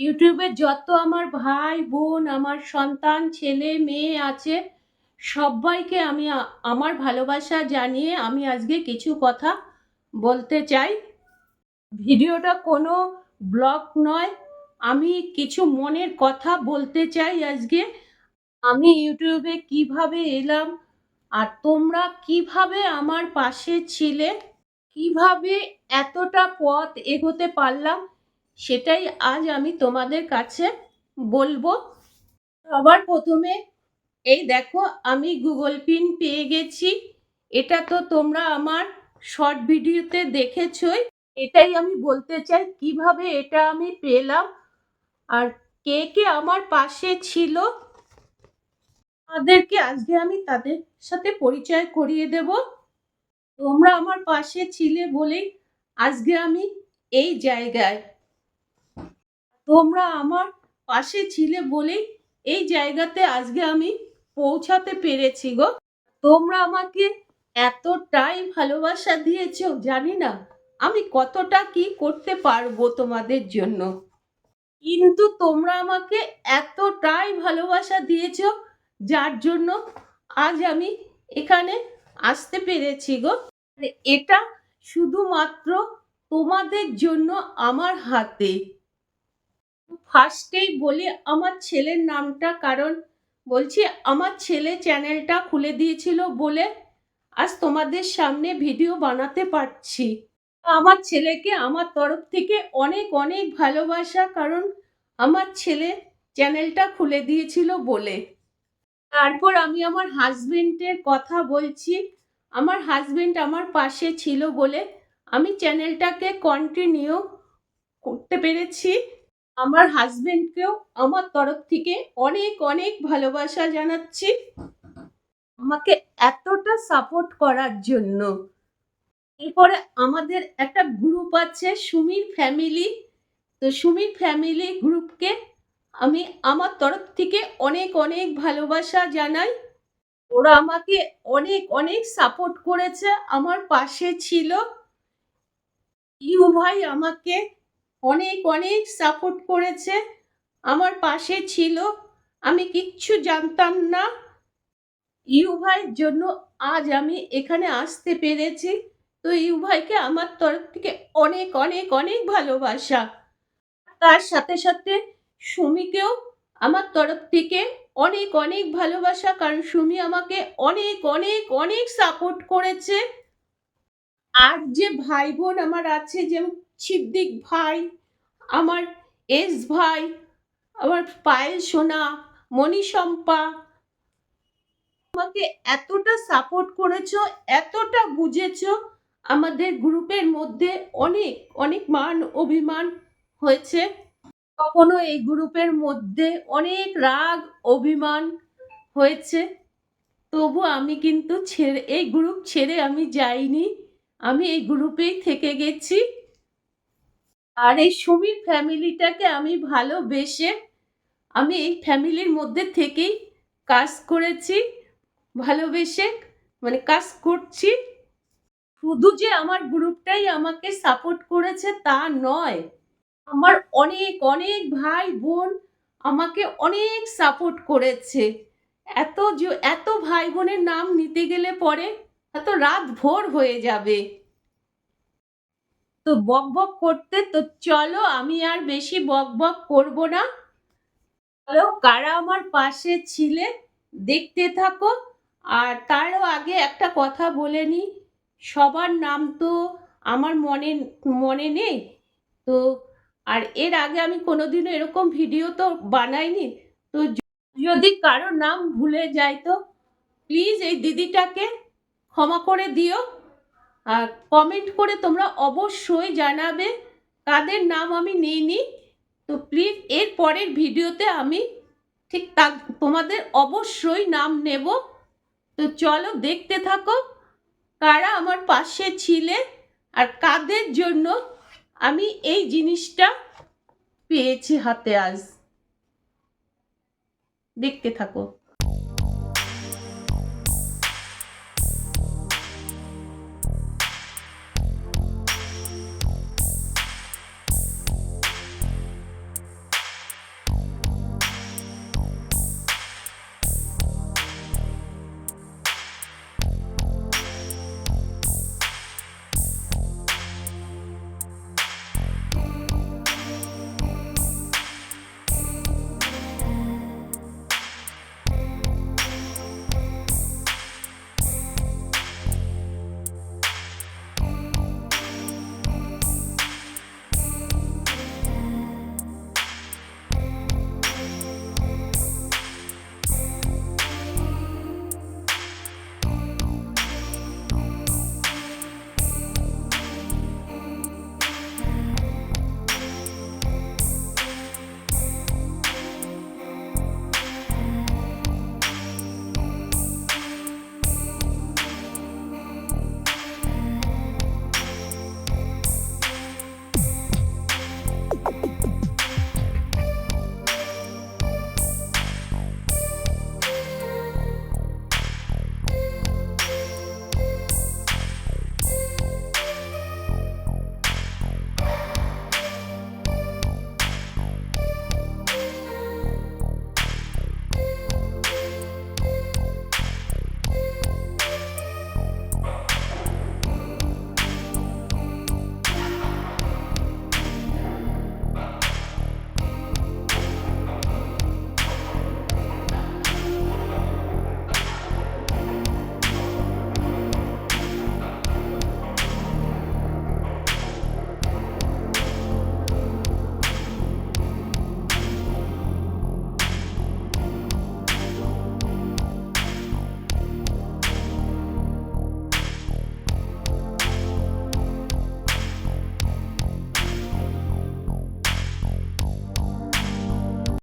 ইউটিউবে যত আমার ভাই, বোন, আমার সন্তান, ছেলে, মেয়ে আছে, সবাইকে আমি আমার ভালোবাসা জানিয়ে আমি আজকে কিছু কথা বলতে চাই। ভিডিওটা কোনো ব্লগ নয়, আমি কিছু মনের কথা বলতে চাই আজকে। আমি ইউটিউবে কীভাবে এলাম আর তোমরা কীভাবে আমার পাশে ছিলে, কীভাবে এতটা পথ এগোতে পারলাম সেটাই আজ আমি তোমাদের কাছে বলব। সবার প্রথমে এই দেখো, আমি গুগল পিন পেয়ে গেছি। এটা তো তোমরা আমার শর্ট ভিডিওতে দেখেছই। এটাই আমি বলতে চাই, কীভাবে এটা আমি পেলাম? আর কে কে আমার পাশে ছিল? তাদেরকে আজকে আমি তাদের সাথে পরিচয় করিয়ে দেব। তোমরা আমার পাশে ছিলে বলেই আজকে আমি এই জায়গায় তোমরা আমার পাশে ছিলে বলেই এই জায়গাতে আজকে আমি পৌঁছাতে পেরেছি গো। তোমরা আমাকে এতটাই ভালোবাসা দিয়েছ, জানি না আমি কতটা কি করতে পারব তোমাদের জন্য। কিন্তু তোমরা আমাকে এতটাই ভালোবাসা দিয়েছ, যার জন্য আজ আমি এখানে আসতে পেরেছি গো। এটা শুধুমাত্র তোমাদের জন্য আমার হাতে। ফার্স্টেই বলি আমার ছেলের নামটা, কারণ বলছি আমার ছেলে চ্যানেলটা খুলে দিয়েছিল বলে আজ তোমাদের সামনে ভিডিও বানাতে পারছি। আমার ছেলেকে আমার তরফ থেকে অনেক অনেক ভালোবাসা, কারণ আমার ছেলে চ্যানেলটা খুলে দিয়েছিল বলে। তারপর আমি আমার হাজবেন্ডের কথা বলছি, আমার হাজবেন্ড আমার পাশে ছিল বলে আমি চ্যানেলটাকে কন্টিনিউ করতে পেরেছি। আমার হাজবেন্ডকেও আমার তরফ থেকে অনেক অনেক ভালোবাসা জানাচ্ছি। আমাকে এতটা সাপোর্ট করার জন্য। এরপরে আমাদের একটা গ্রুপ আছে, সুমির ফ্যামিলি তো সুমির ফ্যামিলি গ্রুপকে আমি আমার তরফ থেকে অনেক অনেক ভালোবাসা জানাই। ওরা আমাকে অনেক অনেক সাপোর্ট করেছে। আমার পাশে ছিল। ইউ ভাই আমাকে অনেক অনেক সাপোর্ট করেছে, আমার পাশে ছিল। আমি কিচ্ছু জানতাম না। ইউ ভাইয়ের জন্য আজ আমি এখানে আসতে পেরেছি। তো ইউ ভাইকে আমার তরফ থেকে অনেক অনেক অনেক ভালোবাসা। তার সাথে সাথে সুমিকেও আমার তরফ থেকে অনেক অনেক ভালোবাসা, কারণ সুমি আমাকে অনেক অনেক অনেক সাপোর্ট করেছে। আর যে ভাই বোন আমার আছে, যেমন সিদ্দিক ভাই, আমার এস ভাই, আমার পায়েল সোনা, মণিশম্পা, আমাকে এতটা সাপোর্ট করেছ, এতটা বুঝেছ, আমাদের গ্রুপের মধ্যে অনেক অনেক মান অভিমান হয়েছে। কখনো এই গ্রুপের মধ্যে অনেক রাগ, অভিমান হয়েছে। তবু আমি কিন্তু ছেড়ে, এই গ্রুপ ছেড়ে আমি যাইনি। আমি এই গ্রুপেই থেকে গেছি। আর এই সুমির ফ্যামিলিটাকে আমি ভালোবেসে আমি এই ফ্যামিলির মধ্যে থেকেই কাজ করেছি, ভালোবেসে মানে কাজ করছি। শুধু যে আমার গ্রুপটাই আমাকে সাপোর্ট করেছে তা নয়, আমার অনেক অনেক ভাই বোন আমাকে অনেক সাপোর্ট করেছে। এত এত ভাই বোনের নাম নিতে গেলে পরে এত রাত ভোর হয়ে যাবে। তো বক বক করতে, তো চলো আমি আর বেশি বক বক করব না। চলো, কারা আমার পাশে ছিলে, দেখতে থাকো। আর তারও আগে একটা কথা বলে নিই সবার নাম তো আমার মনে মনে নেই। তো, আর এর আগে আমি কোনোদিনও এরকম ভিডিও তো বানাইনি। তো যদি কারও নাম ভুলে যাই তো প্লিজ এই দিদিটাকে ক্ষমা করে দিও। কমেন্ট করে তোমরা অবশ্যই জানাবে কাদের নাম আমি নিইনি। তো প্লিজ এর পরের ভিডিওতে আমি ঠিক তা তোমাদের অবশ্যই নাম নেব। তো চলো দেখতে থাকো কারা আমার পাশে ছিলে আর কাদের জন্য আমি এই জিনিসটা পেয়েছি হাতে আজ। দেখতে থাকো।